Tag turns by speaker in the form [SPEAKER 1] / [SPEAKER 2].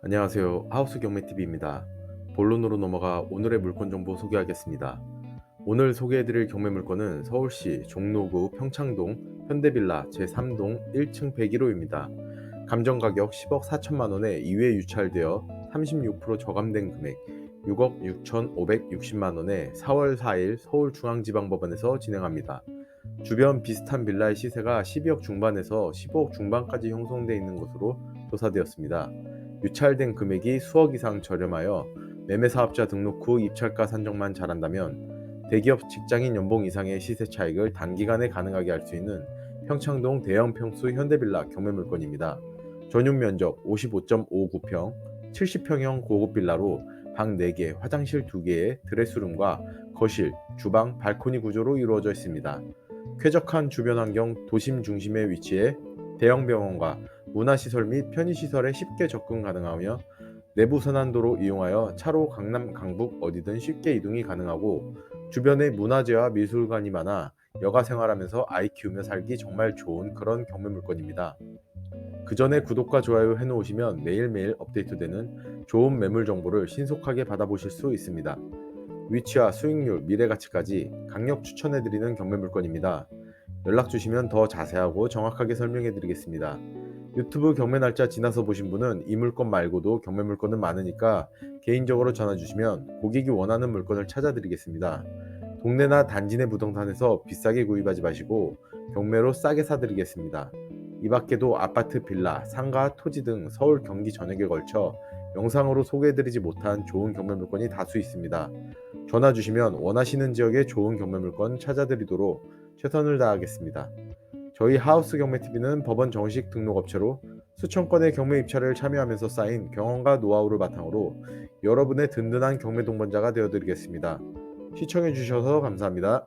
[SPEAKER 1] 안녕하세요. 하우스 경매TV입니다. 본론으로 넘어가 오늘의 물건 정보 소개하겠습니다. 오늘 소개해드릴 경매 물건은 서울시 종로구 평창동 현대빌라 제3동 1층 101호입니다. 감정 가격 10억 4천만 원에 2회 유찰되어 36% 저감된 금액 6억 6,560만 원에 4월 4일 서울중앙지방법원에서 진행합니다. 주변 비슷한 빌라의 시세가 12억 중반에서 15억 중반까지 형성돼 있는 것으로 조사되었습니다. 유찰된 금액이 수억 이상 저렴하여 매매 사업자 등록 후 입찰가 산정만 잘한다면 대기업 직장인 연봉 이상의 시세 차익을 단기간에 가능하게 할 수 있는 평창동 대형 평수 현대빌라 경매 물건입니다. 전용 면적 55.59평, 70평형 고급 빌라로 방 4개, 화장실 2개의 드레스룸과 거실, 주방, 발코니 구조로 이루어져 있습니다. 쾌적한 주변 환경 도심 중심에 위치해 대형 병원과 문화시설 및 편의시설에 쉽게 접근 가능하며 내부 선안도로 이용하여 차로 강남, 강북 어디든 쉽게 이동이 가능하고 주변에 문화재와 미술관이 많아 여가 생활하면서 아이 키우며 살기 정말 좋은 그런 경매 물건입니다. 그 전에 구독과 좋아요 해놓으시면 매일매일 업데이트되는 좋은 매물 정보를 신속하게 받아보실 수 있습니다. 위치와 수익률, 미래 가치까지 강력 추천해드리는 경매 물건입니다. 연락 주시면 더 자세하고 정확하게 설명해 드리겠습니다. 유튜브 경매 날짜 지나서 보신 분은 이 물건 말고도 경매 물건은 많으니까 개인적으로 전화 주시면 고객이 원하는 물건을 찾아 드리겠습니다. 동네나 단지 내 부동산에서 비싸게 구입하지 마시고 경매로 싸게 사드리겠습니다. 이 밖에도 아파트, 빌라, 상가, 토지 등 서울 경기 전역에 걸쳐 영상으로 소개해드리지 못한 좋은 경매 물건이 다수 있습니다. 전화 주시면 원하시는 지역의 좋은 경매 물건 찾아드리도록 최선을 다하겠습니다. 저희 하우스 경매TV는 법원 정식 등록업체로 수천 건의 경매 입찰을 참여하면서 쌓인 경험과 노하우를 바탕으로 여러분의 든든한 경매 동반자가 되어드리겠습니다. 시청해주셔서 감사합니다.